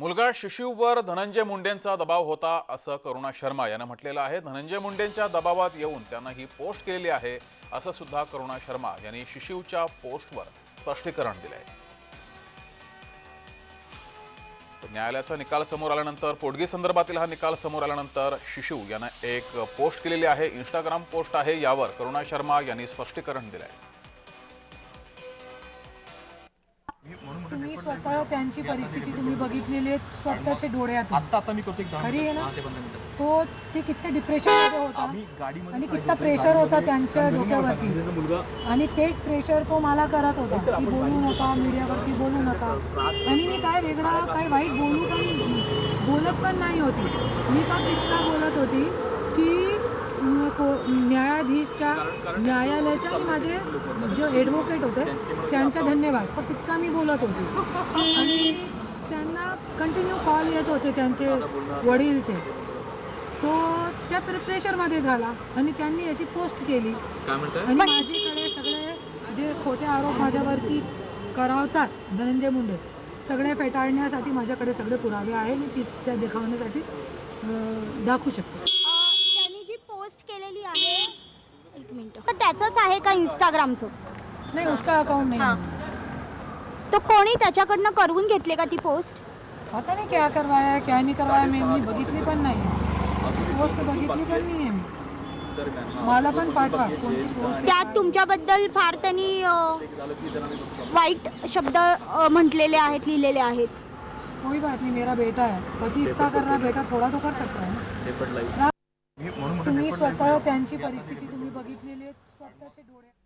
मुलगा शिशूवर धनंजय मुंडेंचा दबाव होता असं करुणा शर्मा यानं म्हटलेलं आहे. धनंजय मुंडेंच्या दबावात येऊन त्यानं ही पोस्ट केलेली आहे असं सुद्धा करुणा शर्मा यांनी शिशूच्या पोस्टवर स्पष्टीकरण दिलंय. न्यायालयाचा निकाल समोर आल्यानंतर पोटगी संदर्भातील हा निकाल समोर आल्यानंतर शिशू यानं एक पोस्ट केलेली आहे. इंस्टाग्राम पोस्ट आहे यावर करुणा शर्मा यांनी स्पष्टीकरण दिलंय. आहे स्वतः त्यांची परिस्थिती तुम्ही बघितलेली आहे स्वतःच्या डोळ्यातून आत्ता आता मी करतो एक दहा खरी आहे मिनिटं. ना? ते पंधरा मिनिटं. तो ते किती डिप्रेशनमध्ये होता आम्ही गाडीमध्ये आणि करतोय, प्रेशर होता त्यांच्या डोक्यावरती. मुलगा आणि तेच प्रेशर तो मला करत होता की बोलू नका मीडियावरती बोलू नका आणि मी काय वेगळा काय वाईट बोलू पण बोलत पण नाही होती मी फक्त इतका बोलत होती न्यायाधीशच्या न्यायालयाच्या आणि माझे जे ॲडव्होकेट होते त्यांचा धन्यवाद. फक्त इतका मी बोलत होती. आणि त्यांना कंटिन्यू कॉल येत होते त्यांचे वडीलचे. तो त्या प्रे प्रेशरमध्ये झाला आणि त्यांनी अशी पोस्ट केली. आणि माझ्याकडे सगळे जे खोटे आरोप माझ्यावरती करावतात धनंजय मुंडे सगळे फेटाळण्यासाठी माझ्याकडे सगळे पुरावे आहे मी ती त्या देखावण्यासाठी दाखवू शकते अ, त्यांनी जी पोस्ट केलेली आहे एक मिनिट तर त्याचंच आहे का इंस्टाग्रामचं नाही उसका अकाउंट हां. नाही तर कोणी त्याच्याकडनं करवून घेतले का ती पोस्ट आता नाही क्या करवाया क्या नाही करवाया मी मी बघितली पण नाही. पोस्ट बघितली पण नाही आहे. मला पण पाठवा. कोणती पोस्ट त्यात तुमच्याबद्दल फार त्यांनी अ, वाईट शब्द अ, म्हटलेले आहेत लिहिलेले आहेत. कोई बात नाही मेरा बेटा है. पति इतना कर रहा बेटा थोड़ा तो कर सकता है ना. तुम्ही स्वतः त्यांची परिस्थिती तुम्ही बघितलेली आहे स्वतःच्या डोळ्यात